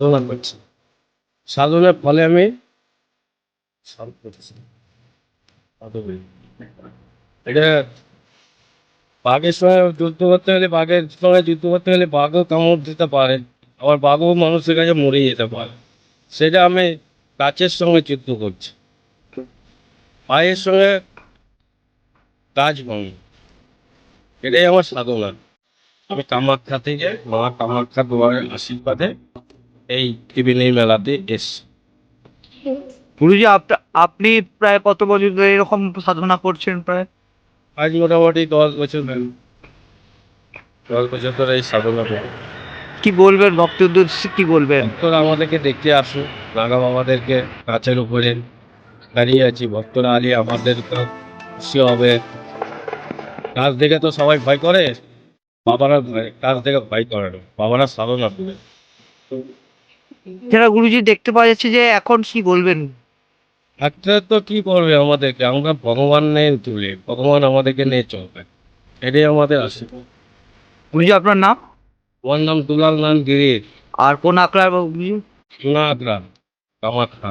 সাধনা করছি। সাধনার ফলে আমি। এটা বাঘের সঙ্গে যুদ্ধ করতে গেলে বাঘের সঙ্গে যুদ্ধ করতে গেলে বাঘও কামড় দিতে পারে। আবার বাঘও মানুষের কাছে মরে যেতে পারে। সেটা আমি গাছের সঙ্গে যুদ্ধ করছি। পায়ের সঙ্গে গাছ ভাঙি। এটাই আমার সাধনা। আমি কামাখ্যা থেকে মা কামাখ্যা দুয়ারের আশীর্বাদে এই ত্রিবেণী মেলাতে এসছি গুরুজি আপনি প্রায় কত বছর ধরে এরকম সাধনা করছেন প্রায়? আজ মোটামুটি দশ বছর হলো। দশ বছর ধরে এই সাধনা করি। কি বলবেন উদ্দেশ্যে কি বলবেন? ভক্তরা আমাদেরকে দেখতে আসুন নাগা বাবাদেরকে গাছের উপরে দাঁড়িয়ে আছি ভক্তরা আলি আমাদের তো খুশি হবে। কাজ দেখে তো সবাই ভয় করে বাবারা ভয়- গাছ দেখে ভয় করে। না বাবারা সাধনা করে। যারা গুরুজি দেখতে পাওয়া যাচ্ছে যে এখন কি বলবেন? ডাক্তার তো কি করবে আমাদেরকে? আমরা ভগবান নেই তুলে ভগবান আমাদেরকে নিয়ে চলবে। এটাই আমাদের আসে গুরুজি আপনার নাম? আমার নাম দুলাল নাম গিরি আর কোন আঁকড়ার গুরুজি? সোনাগ্রাম কামাখ্যা।